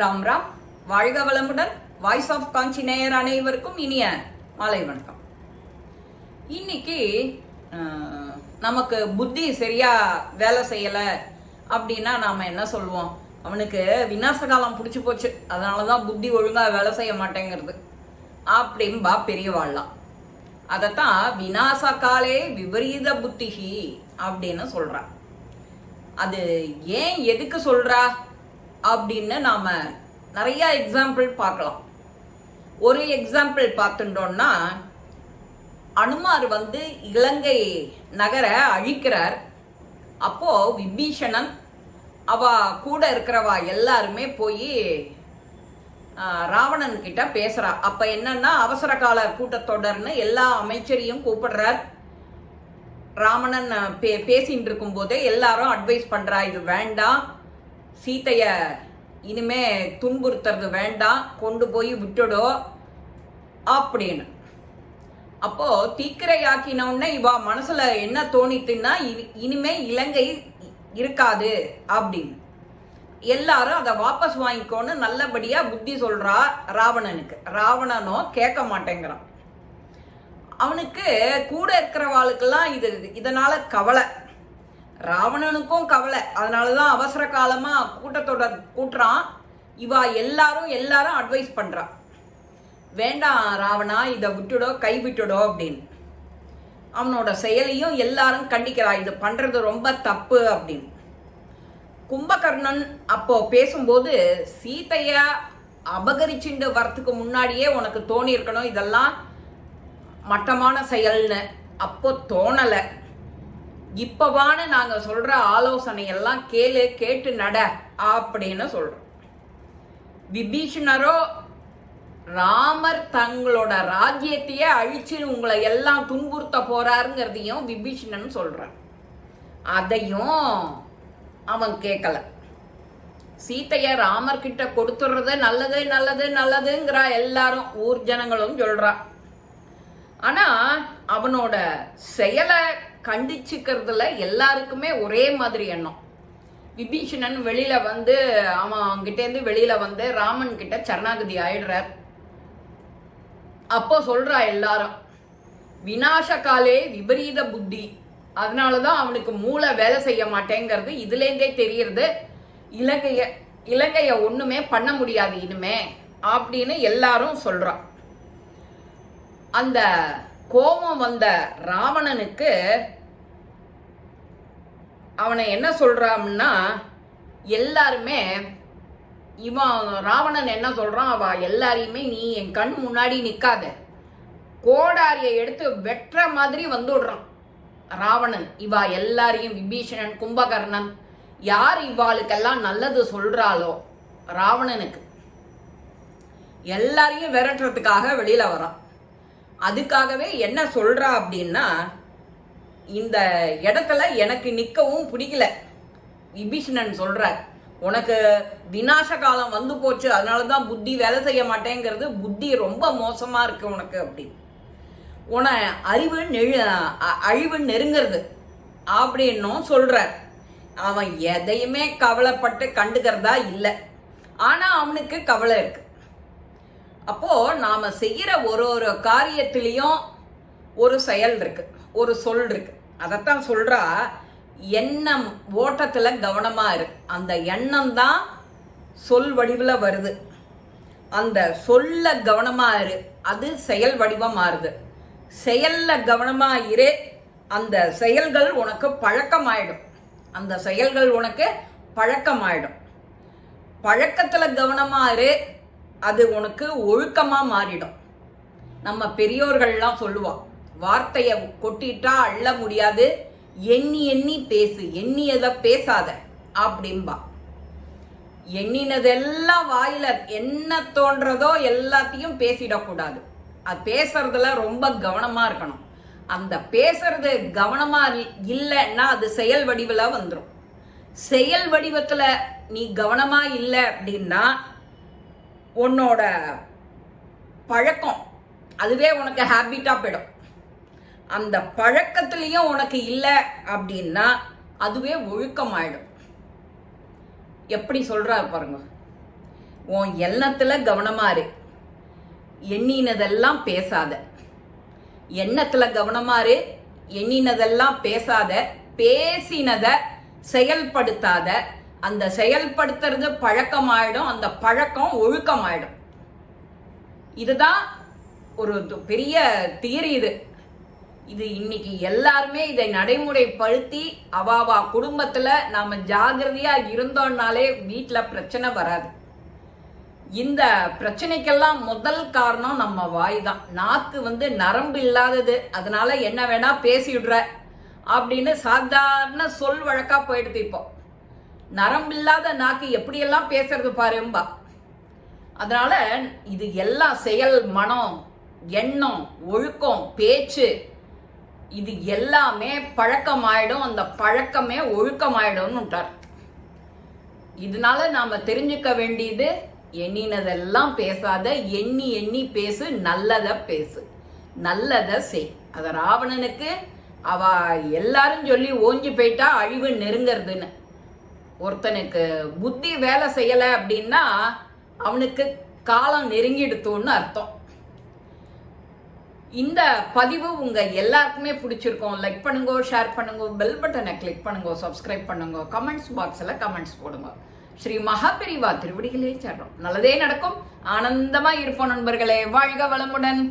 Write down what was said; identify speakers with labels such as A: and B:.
A: ராம் ராம். வாழ்க வளமுடன். Voice of காஞ்சி நேயர் அனைவருக்கும் இனிய மாலை வணக்கம். இன்னைக்கு நமக்கு புத்தி சரியா வேலை செய்யலை அப்படின்னா நாம என்ன சொல்லுவோம் அவனுக்கு விநாசகாலம் பிடிச்சி போச்சு. அதனால தான் புத்தி ஒழுங்கா வேலை செய்ய மாட்டேங்கிறது. அப்படின்பா பெரியவாழ்லாம் அதைத்தான் விநாசகாலே விபரீத புத்திகி அப்படின்னு சொல்றா. அது ஏன் எதுக்கு சொல்றா? அப்படின்னு நாம நிறைய எக்ஸாம்பிள் பார்க்கலாம். ஒரு எக்ஸாம்பிள் பார்த்துட்டோம்னா அனுமார் வந்து இலங்கை நகரை அழிக்கிறார். அப்போ விபீஷணன் அவ கூட இருக்கிறவா எல்லாருமே போய் ராவணன் கிட்ட பேசுறா. அப்ப என்னன்னா அவசர கால கூட்டத்தொடர்னு எல்லா அமைச்சரையும் கூப்பிடுறார். ராவணன் பே பேசிட்டு இருக்கும்போதே எல்லாரும் அட்வைஸ் பண்றா இது வேண்டாம். சீத்தைய இனிமே துன்புறுத்துறது வேண்டாம் கொண்டு போய் விட்டுடோ அப்படின்னு. அப்போ தீக்கிரையாக்கினவுடனே இவா மனசுல என்ன தோணித்துன்னா இனிமே இலங்கை இருக்காது அப்படின்னு. எல்லாரும் அதை வாபஸ் வாங்கிக்கோன்னு நல்லபடியா புத்தி சொல்றா ராவணனுக்கு. ராவணனும் கேட்க மாட்டேங்கிறான். அவனுக்கு கூட இருக்கிறவாளுக்கெல்லாம் இது இதனால கவலை. ராவணனுக்கும் கவலை. அதனாலதான் அவசர காலமா கூட்டத்தோட கூட்டுறான். இவா எல்லாரும் எல்லாரும் அட்வைஸ் பண்றா. வேண்டாம் ராவணா இதை விட்டுடோ கை விட்டுடோ அப்படின்னு. அவனோட செயலையும் எல்லாரும் கண்டிக்கிறா. இது பண்றது ரொம்ப தப்பு அப்படின்னு. கும்பகர்ணன் அப்போ பேசும்போது சீதைய அபகரிச்சுண்டு வரத்துக்கு முன்னாடியே உனக்கு தோணி இருக்கணும் இதெல்லாம் மட்டமான செயல்னு. அப்போ தோணலை. இப்பவான நாங்க சொல்ற ஆலோசனை எல்லாம் கேளு கேட்டு நட அப்படின்னு சொல்றோம். விபீஷணரோ ராமர் தங்களோட ராஜ்யத்தையே அழிச்சு உங்களை எல்லாம் துன்புறுத்த போறாருங்கிறதையும் விபீஷணன் சொல்றான். அதையும் அவன் கேட்கல சீத்தைய ராமர் கிட்ட கொடுத்துடுறது நல்லது நல்லது நல்லதுங்கிறா எல்லாரும் ஊர் ஜனங்களும் சொல்றா. ஆனா அவனோட செயலை கண்டிச்சுக்கிறதுல எல்லாருக்குமே ஒரே மாதிரி எண்ணம். விபீஷணன் வெளியில வந்து அவன் அவங்கிட்டேருந்து வெளியில வந்து ராமன் கிட்ட சரணாகதி ஆயிடுறார். அப்போ சொல்றா எல்லாரும் விநாசகாலே விபரீத புத்தி. அதனாலதான் அவனுக்கு மூளை வேலை செய்ய மாட்டேங்கிறது. இதுல இருந்தே தெரியறது. இலங்கைய இலங்கைய ஒண்ணுமே பண்ண முடியாது இனிமே அப்படின்னு எல்லாரும் சொல்றான் அந்த கோபம் வந்த ராவணனுக்கு அவனை என்ன சொல்றான்னா எல்லாருமே இவன் ராவணன் என்ன சொல்றான் அவ எல்லாரையுமே நீ என் கண் முன்னாடி நிக்காத. கோடாரியை எடுத்து வெட்டுற மாதிரி வந்துடுறான் ராவணன் இவா எல்லாரையும் விபீஷணன் கும்பகர்ணன் யார் இவாளுக்கெல்லாம் நல்லது சொல்றாளோ ராவணனுக்கு. எல்லாரையும் விரட்டுறதுக்காக வெளியில வரான். அதுக்காகவே என்ன சொல்றா அப்படின்னா இந்த இடத்துல எனக்கு நிற்கவும் பிடிக்கல. விபீஷணன் சொல்றார் உனக்கு வினாச காலம் வந்து போச்சு அதனால தான் புத்தி வேலை செய்ய மாட்டேங்கிறது புத்தி ரொம்ப மோசமாக இருக்கு உனக்கு அப்படின்னு. உன அறிவு நெழு அ- அழிவு நெருங்கிறது அப்படின்னும் சொல்கிறார் அவன் எதையுமே கவலைப்பட்டு கண்டுக்கிறதா இல்லை. ஆனால் அவனுக்கு கவலை இருக்குது அப்போ நாம செய்யற ஒரு ஒரு காரியத்திலையும் ஒரு செயல் இருக்கு ஒரு சொல் இருக்கு. அதைத்தான் சொல்றா எண்ணம் ஓட்டத்துல கவனமா இரு. அந்த எண்ணம் தான் சொல் வடிவில் வருது. அந்த சொல்ல கவனமா இரு. அது செயல் வடிவம் மாறுது. செயல்ல கவனமா இரு. அந்த செயல்கள் உனக்கு பழக்கமாயிடும். அந்த செயல்கள் உனக்கு பழக்கமாயிடும். பழக்கத்துல கவனமா இரு. அது உனக்கு ஒழுக்கமாக மாறிடும். நம்ம பெரியோர்கள்லாம் சொல்லுவா வார்த்தையை கொட்டிட்டா அள்ள முடியாது எண்ணி எண்ணி பேசு எண்ணியதை பேசாத அப்படிம்பா. எண்ணினதெல்லாம் வாயில என்ன தோன்றதோ எல்லாத்தையும் பேசிடக்கூடாது. அது பேசுறதுல ரொம்ப கவனமா இருக்கணும். அந்த பேசுறது கவனமா இல்- இல்லைன்னா அது செயல் வடிவில் வந்துடும் செயல் வடிவத்தில் நீ கவனமா இல்லை அப்படின்னா உன்னோட பழக்கம் அதுவே உனக்கு ஹேபிட்டாக போயிடும். அந்த பழக்கத்துலேயும் உனக்கு இல்லை அப்படின்னா அதுவே ஒழுக்கமாயிடும். எப்படி சொல்கிறா பாருங்க. உன் எண்ணத்தில் கவனமாக இரு. எண்ணினதெல்லாம் பேசாத. எண்ணத்தில் கவனமாக இரு. எண்ணினதெல்லாம் பேசாத. பேசினதை செயல்படுத்தாத. அந்த செயல்படுத்துறது பழக்கமாயிடும் அந்த பழக்கம் ஒழுக்கமாயிடும். இதுதான் ஒரு பெரிய தியரி இது. இது இன்னைக்கு எல்லாருமே இதை நடைமுறைப்படுத்தி அவாவா குடும்பத்துல நாம ஜாகிரதையா இருந்தோம்னாலே வீட்டில் பிரச்சனை வராது. இந்த பிரச்சனைக்கெல்லாம் முதல் காரணம் நம்ம வாய் தான் நாக்கு வந்து நரம்பு இல்லாதது. அதனால என்ன வேணா பேசிடுற அப்படின்னு சாதாரண சொல் வழக்கா போயிடுது இப்போ. நரம்பில்லாத நாக்கு எப்படியெல்லாம் பேசுறது பாரும்பா அதனால இது எல்லாம் செயல் மனம் எண்ணம் ஒழுக்கம் பேச்சு இது எல்லாமே பழக்கமாயிடும். அந்த பழக்கமே ஒழுக்கமாயிடும்னுட்டார். இதனால நாம தெரிஞ்சுக்க வேண்டியது எண்ணினதெல்லாம் பேசாத எண்ணி எண்ணி பேசு நல்லத பேசு. நல்லத செய். அத ராவணனுக்கு அவ எல்லாரும் சொல்லி ஓஞ்சி போயிட்டா அழிவு நெருங்கிறதுன்னு. ஒருத்தனுக்கு புத்தி வேலை செய்யலை அப்படின்னா அவனுக்கு காலம் நெருங்கிடுத்தோன்னு அர்த்தம். இந்த பதிவு உங்கள் எல்லாருக்குமே பிடிச்சிருக்கும். லைக் பண்ணுங்க ஷேர் பண்ணுங்க பெல் பட்டனை கிளிக் பண்ணுங்க சப்ஸ்கிரைப் பண்ணுங்க கமெண்ட்ஸ் பாக்ஸில் கமெண்ட்ஸ் போடுங்க. ஸ்ரீ மகாபெரிவா திருவடிகளே சேர்றோம் நல்லதே நடக்கும். ஆனந்தமாக இருப்போம் நண்பர்களே. வாழ்க வளமுடன்.